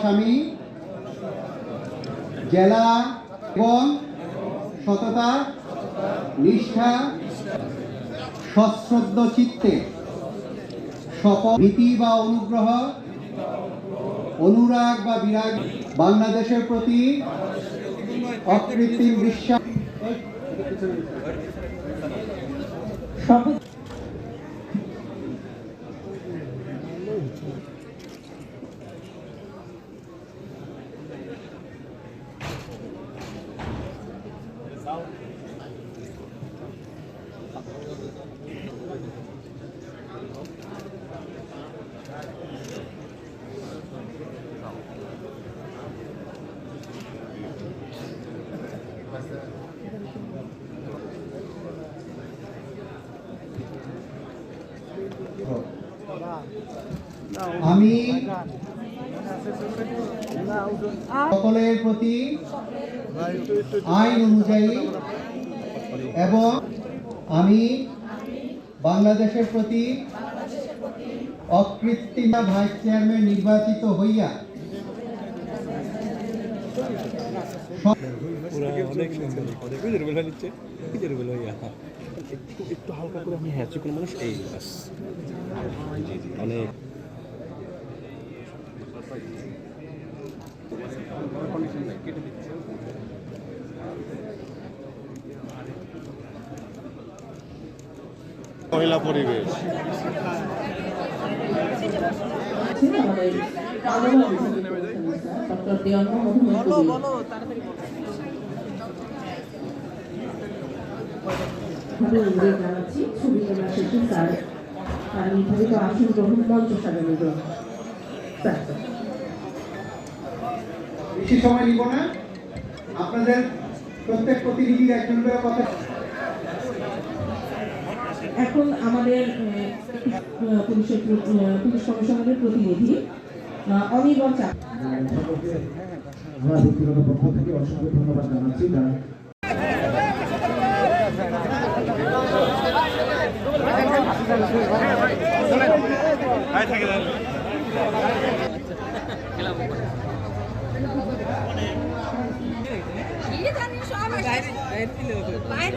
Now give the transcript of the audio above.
স্বামী, জেলা এবং সততা, নিষ্ঠা, সশ্রদ্ধ চিত্তে বা অনুগ্রহ, অনুরাগ বা বিরাগ বাংলাদেশের প্রতি অকৃত্রিম বিশ্বাস। শপথ আমি সকলের প্রতি আইন অনুযায়ী এবং আমি বাংলাদেশের প্রতি অকৃত্রিমা ভাইস চেয়ারম্যান নির্বাচিত হইয়া একটু একটু হালকা করে আপনি হ্যাঁ চিকন মানুষ এই বাস। জি জি অনেক। মহিলা পরিবেশ। আমাদের ডক্টর দেওয়ান জানাচ্ছি ছবি তোলা শেষে স্যার না। আপনাদের প্রত্যেক প্রতিনিধির একজন করে এখন আমাদের পুলিশের, পুলিশ কমিশনারের প্রতিনিধি অনির্বাণ চা। আমরা ব্যক্তিগত পক্ষ থেকে অসংখ্য ধন্যবাদ জানাচ্ছি যারা কি বাইরে বাইরে